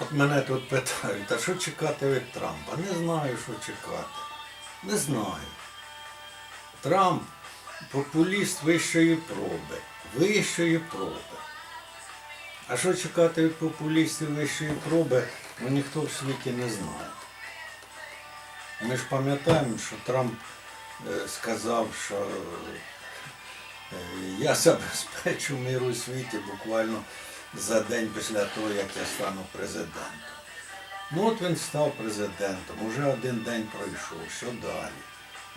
От мене тут питають, а що чекати від Трампа? Не знаю, що чекати. Не знаю. Трамп популіст вищої проби. Вищої проби. А що чекати від популістів вищої проби, ну ніхто в світі не знає. Ми ж пам'ятаємо, що Трамп е, сказав, що е, я забезпечу мир у світі буквально за день після того, як я стану президентом. Ну от він став президентом, уже один день пройшов, що далі?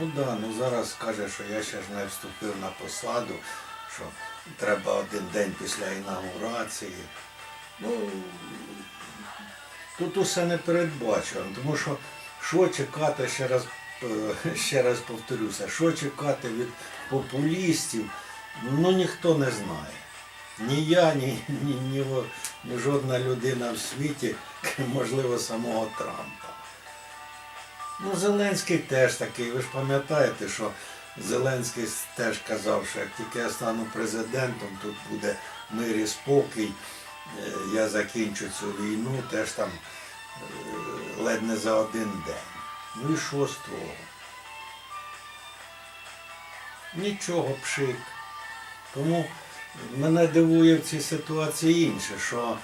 Ну да, ну зараз каже, що я ще ж не вступив на посаду, що треба один день після інаугурації. Ну, тут усе не передбачено, тому що що чекати, ще раз, е, ще раз повторюся, що чекати від популістів, ну ніхто не знає. Ні я, ні, ні, ні, ні жодна людина в світі, можливо, самого Трампа. Ну, Зеленський теж такий. Ви ж пам'ятаєте, що Зеленський теж казав, що як тільки я стану президентом, тут буде мир і спокій, е, я закінчу цю війну, теж там е, ледь не за один день. Ну і що з того? Нічого пшик. Тому мене дивує в цій ситуації інше, що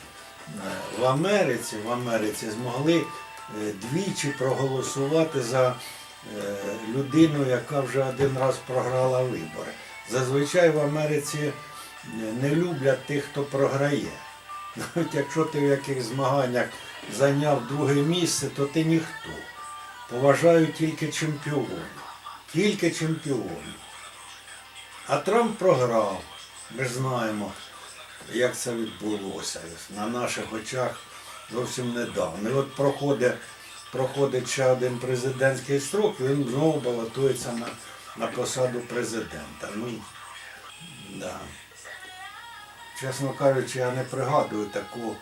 е, в Америці, в Америці змогли е, двічі проголосувати за е, людину, яка вже один раз програла вибори. Зазвичай в Америці не люблять тих, хто програє. Навіть якщо ти в яких змаганнях зайняв друге місце, то ти ніхто. Поважають тільки чемпіонів. Тільки чемпіонів. А Трамп програв. Ми знаємо, як це відбулося. На наших очах зовсім недавно. І от проходить, проходить ще один президентський строк, він знову балотується на, на посаду президента. Ну, да. Чесно кажучи, я не пригадую таку,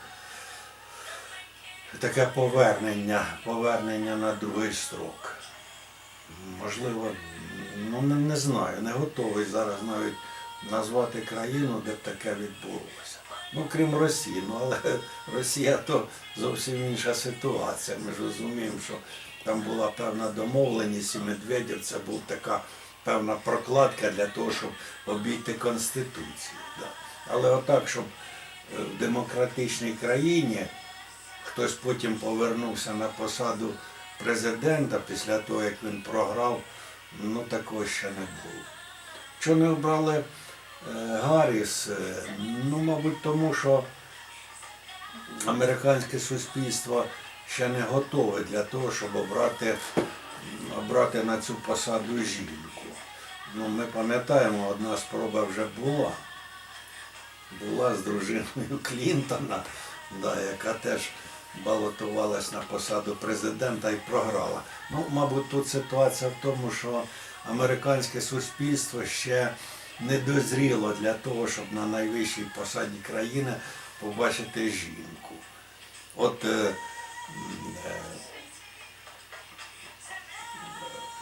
таке повернення, повернення на другий строк. Можливо, ну не, не знаю, не готовий зараз навіть назвати країну, де б таке відбулося. Ну, крім Росії, ну але Росія то зовсім інша ситуація. Ми ж розуміємо, що там була певна домовленість, і Медведєв це була така певна прокладка для того, щоб обійти Конституцію. Да. Але отак, щоб е, в демократичній країні хтось потім повернувся на посаду президента після того, як він програв, ну такого ще не було. Чого не обрали Гарріс? Е, Ну, мабуть, тому що американське суспільство ще не готове для того, щоб обрати, обрати на цю посаду жінку. Ну, ми пам'ятаємо, одна спроба вже була. Була з дружиною Клінтона, да, яка теж балотувалась на посаду президента і програла. Ну, мабуть, тут ситуація в тому, що американське суспільство ще не дозріло для того, щоб на найвищій посаді країни побачити жінку. От е, е,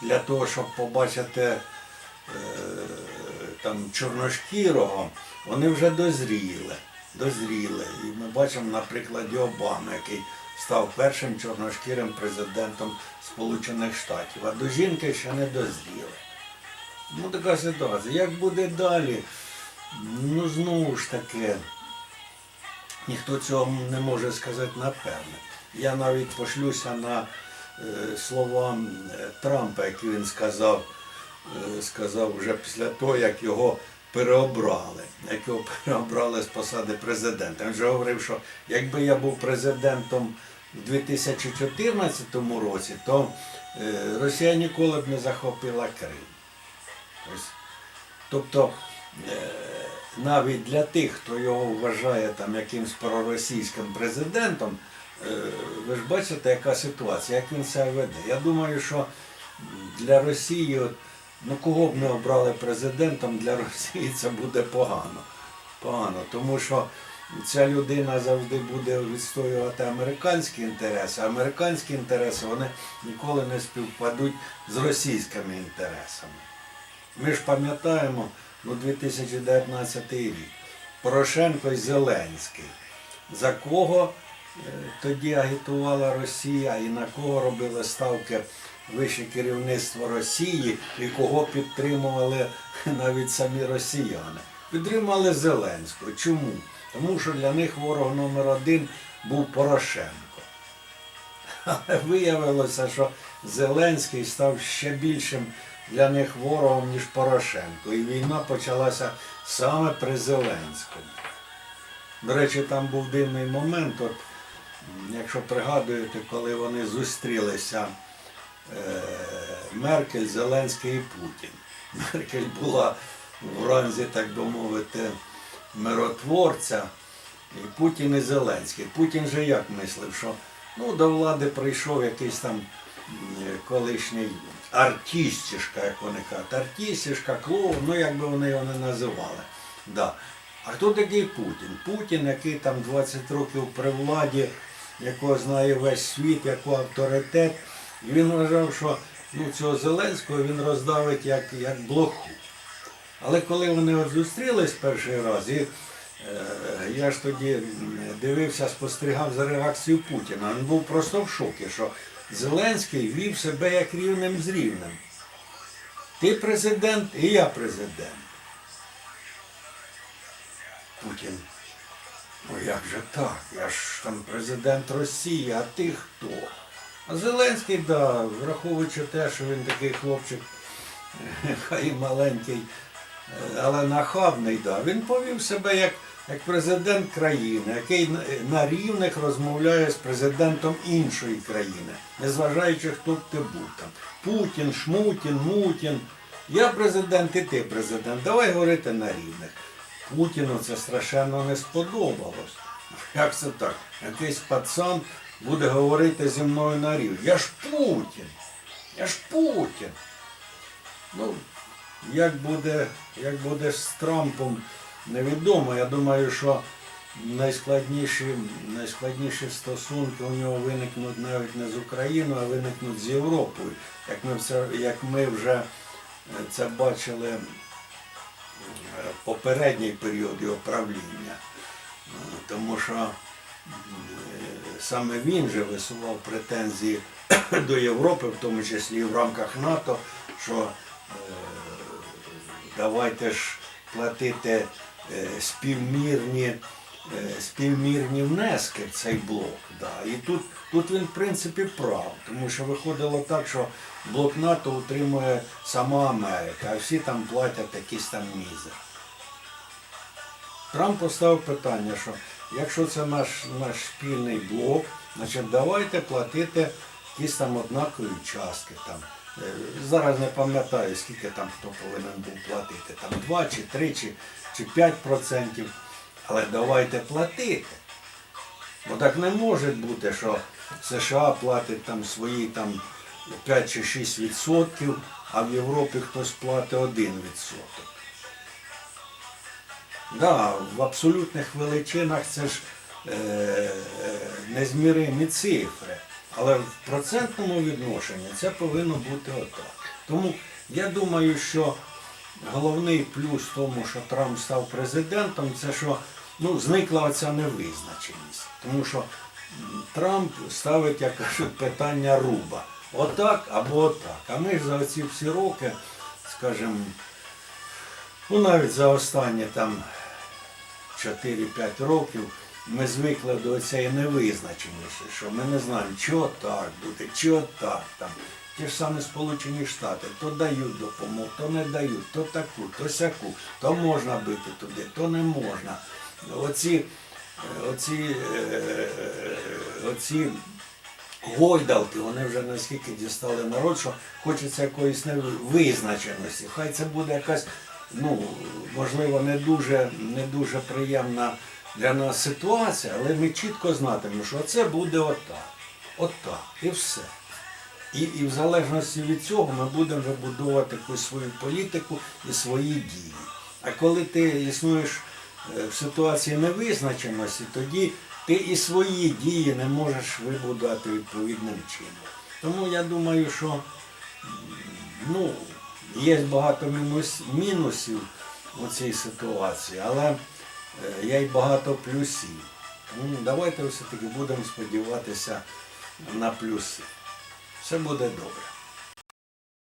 для того, щоб побачити е, там чорношкірого, вони вже дозріли. Дозріли. І ми бачимо на прикладі Обами, який став першим чорношкірим президентом Сполучених Штатів, а до жінки ще не дозріли. Ну така ситуація. Як буде далі? Ну знову ж таки, ніхто цього не може сказати напевне. Я навіть пошлюся на е, слова Трампа, які він сказав, е, сказав вже після того, як його переобрали, як його переобрали з посади президента. Він вже говорив, що якби я був президентом в 2014 році, то е, Росія ніколи б не захопила Крим. Ось. Тобто е, навіть для тих, хто його вважає там якимсь проросійським президентом, е, ви ж бачите, яка ситуація, як він себе веде. Я думаю, що для Росії, ну кого б не обрали президентом, для Росії це буде погано. Погано, тому що ця людина завжди буде відстоювати американські інтереси, американські інтереси вони ніколи не співпадуть з російськими інтересами. Ми ж пам'ятаємо ну, 2019 рік. Порошенко і Зеленський. За кого тоді агітувала Росія і на кого робили ставки вище керівництво Росії і кого підтримували навіть самі росіяни. Підтримали Зеленського. Чому? Тому що для них ворог номер один був Порошенко. Але виявилося, що Зеленський став ще більшим для них ворогом, ніж Порошенко. І війна почалася саме при Зеленському. До речі, там був дивний момент. От, якщо пригадуєте, коли вони зустрілися е, Меркель, Зеленський і Путін. Меркель була в ранзі, так би мовити, миротворця, і Путін і Зеленський. Путін же як мислив, що ну, до влади прийшов якийсь там колишній артістішка, як вони кажуть, артістішка, клоун, ну як би вони його не називали. Да. А хто такий Путін? Путін, який там 20 років при владі, якого знає весь світ, якого авторитет. І він вважав, що ну, цього Зеленського він роздавить як, як блоху. Але коли вони от зустрілись перший раз, і я ж тоді дивився, спостерігав за реакцією Путіна, він був просто в шокі, що Зеленський вів себе як рівним з рівним. Ти президент, і я президент. Путін. Ну як же так? Я ж там президент Росії, а ти хто? А Зеленський, да, враховуючи те, що він такий хлопчик, хай маленький, е, але нахабний, да, він повів себе як, як президент країни, який на- рівних розмовляє з президентом іншої країни, незважаючи, хто б ти був там. Путін, Шмутін, Мутін. Я президент і ти президент. Давай говорити на рівних. Путіну це страшенно не сподобалось. Як це так? Якийсь пацан буде говорити зі мною на рівні. Я ж Путін. Я ж Путін. Ну, як буде, як буде з Трампом, невідомо. Я думаю, що найскладніші, найскладніші стосунки у нього виникнуть навіть не з Україною, а виникнуть з Європою. Як ми, все, як ми вже е, це бачили е, попередній період його правління. Е, Тому що саме він же висував претензії до Європи, в тому числі і в рамках НАТО, що давайте ж платити співмірні, е, співмірні внески в цей блок. Да. І тут, тут він в принципі прав, тому що виходило так, що блок НАТО утримує сама Америка, а всі там платять якісь там мізер. Трамп поставив питання, що якщо це наш, наш спільний блок, значить давайте платити якісь там однакові частки. Там. Е, Зараз не пам'ятаю, скільки там хто повинен був платити, там 2 чи 3 чи, чи 5 процентів. Але давайте платити. Бо так не може бути, що США платить там свої там 5 чи 6 відсотків, а в Європі хтось платить 1 відсоток. Да, в абсолютних величинах це ж е, незміримі цифри. Але в процентному відношенні це повинно бути отак. Тому я думаю, що головний плюс в тому, що Трамп став президентом, це що ну, зникла оця невизначеність. Тому що Трамп ставить, як кажуть, питання руба. Отак або отак. А ми ж за оці всі роки, скажімо, ну навіть за останні там 4-5 років ми звикли до цієї невизначеності, що ми не знаємо, що так буде, що так там. Ті ж самі Сполучені Штати, то дають допомогу, то не дають, то таку, то сяку, то можна бити туди, то не можна. Оці, е, оці, е, оці гойдалки, вони вже наскільки дістали народ, що хочеться якоїсь невизначеності. Хай це буде якась, ну, можливо, не дуже, не дуже приємна для нас ситуація, але ми чітко знатимемо, що це буде отак. Отак. І все. І, і в залежності від цього ми будемо вибудовувати якусь свою політику і свої дії. А коли ти існуєш е, в ситуації невизначеності, тоді ти і свої дії не можеш вибудувати відповідним чином. Тому я думаю, що ну, є багато мінус, мінусів у цій ситуації, але е, є й багато плюсів. Тому давайте все-таки будемо сподіватися на плюси. Все буде добре.